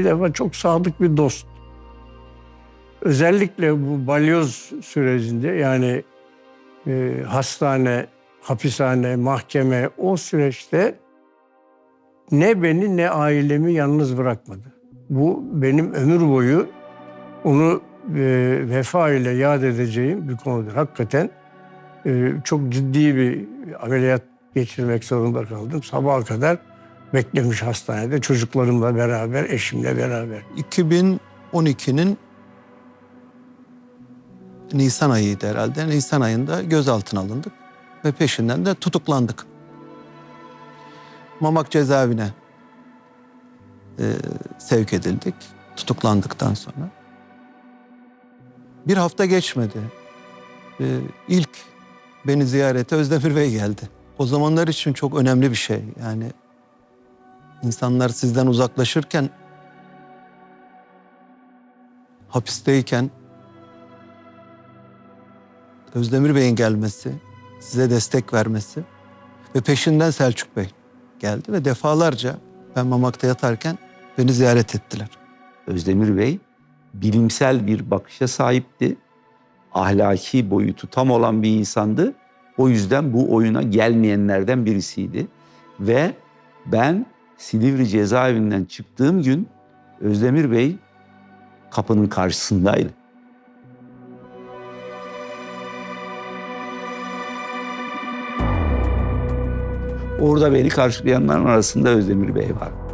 Bir defa çok sadık bir dost. Özellikle bu balyoz sürecinde yani e, hastane, hapishane, mahkeme o süreçte ne beni ne ailemi yalnız bırakmadı. Bu benim ömür boyu onu e, vefa ile yad edeceğim bir konudur. Hakikaten e, çok ciddi bir ameliyat geçirmek zorunda kaldım. Sabaha kadar beklemiş hastanede çocuklarımla beraber, eşimle beraber. 2012'nin Nisan ayıydı herhalde. Nisan ayında gözaltına alındık ve peşinden de tutuklandık. Mamak cezaevine e, sevk edildik tutuklandıktan sonra. Bir hafta geçmedi. E, ilk beni ziyarete Özdemir Bey geldi. O zamanlar için çok önemli bir şey. Yani insanlar sizden uzaklaşırken hapisteyken Özdemir Bey'in gelmesi, size destek vermesi ve peşinden Selçuk Bey geldi ve defalarca ben Mamak'ta yatarken beni ziyaret ettiler. Özdemir Bey bilimsel bir bakışa sahipti. Ahlaki boyutu tam olan bir insandı. O yüzden bu oyuna gelmeyenlerden birisiydi. Ve ben Silivri cezaevinden çıktığım gün Özdemir Bey kapının karşısındaydı. Orada beni karşılayanların arasında Özdemir Bey var.